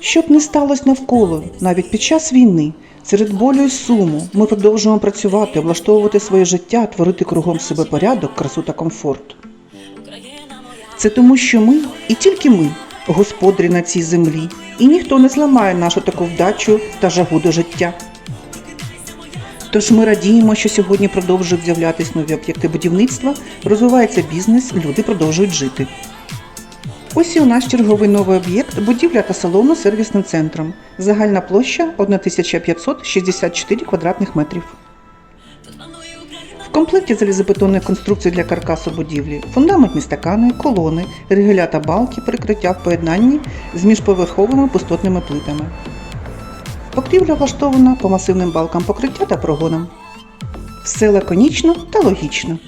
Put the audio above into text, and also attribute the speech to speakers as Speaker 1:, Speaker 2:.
Speaker 1: Щоб не сталося навколо, навіть під час війни, серед болю і суму, ми продовжуємо працювати, облаштовувати своє життя, творити кругом себе порядок, красу та комфорт. Це тому, що ми і тільки ми господарі на цій землі, і ніхто не зламає нашу таку вдачу та жагу до життя. Тож ми радіємо, що сьогодні продовжують з'являтися нові об'єкти будівництва, розвивається бізнес, люди продовжують жити. Ось і у нас черговий новий об'єкт будівля та салону сервісним центром. Загальна площа 1564 квадратних метрів. В комплекті залізобетонної конструкції для каркасу будівлі, фундаментні стакани, колони, ригеля та балки, прикриття в поєднанні з міжповерховими пустотними плитами. Покрівля влаштована по масивним балкам покриття та прогонам. Все лаконічно та логічно.